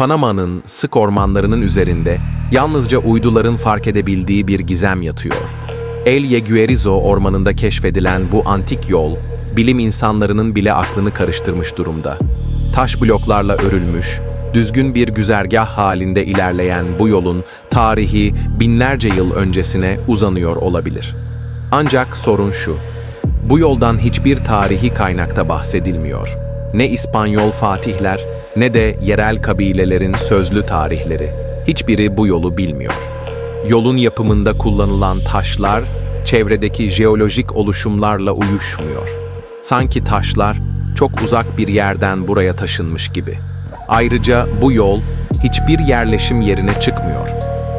Panama'nın sık ormanlarının üzerinde yalnızca uyduların fark edebildiği bir gizem yatıyor. El Yeguerizo ormanında keşfedilen bu antik yol, bilim insanlarının bile aklını karıştırmış durumda. Taş bloklarla örülmüş, düzgün bir güzergah halinde ilerleyen bu yolun tarihi binlerce yıl öncesine uzanıyor olabilir. Ancak sorun şu, bu yoldan hiçbir tarihi kaynakta bahsedilmiyor. Ne İspanyol fatihler ne de yerel kabilelerin sözlü tarihleri. Hiçbiri bu yolu bilmiyor. Yolun yapımında kullanılan taşlar çevredeki jeolojik oluşumlarla uyuşmuyor. Sanki taşlar çok uzak bir yerden buraya taşınmış gibi. Ayrıca bu yol hiçbir yerleşim yerine çıkmıyor.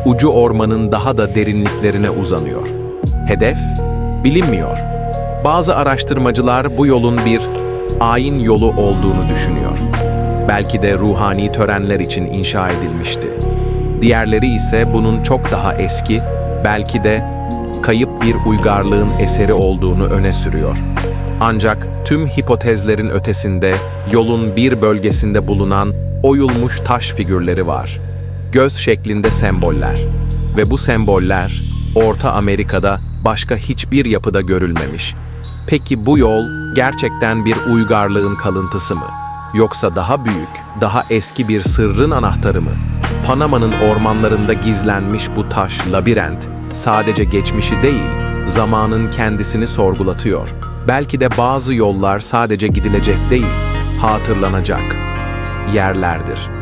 Ucu ormanın daha da derinliklerine uzanıyor. Hedef bilinmiyor. Bazı araştırmacılar bu yolun bir ayin yolu olduğunu düşünüyor. Belki de ruhani törenler için inşa edilmişti. Diğerleri ise bunun çok daha eski, belki de kayıp bir uygarlığın eseri olduğunu öne sürüyor. Ancak tüm hipotezlerin ötesinde yolun bir bölgesinde bulunan oyulmuş taş figürleri var. Göz şeklinde semboller ve bu semboller Orta Amerika'da başka hiçbir yapıda görülmemiş. Peki bu yol gerçekten bir uygarlığın kalıntısı mı? Yoksa daha büyük, daha eski bir sırrın anahtarı mı? Panama'nın ormanlarında gizlenmiş bu taş labirent sadece geçmişi değil, zamanın kendisini sorgulatıyor. Belki de bazı yollar sadece gidilecek değil, hatırlanacak yerlerdir.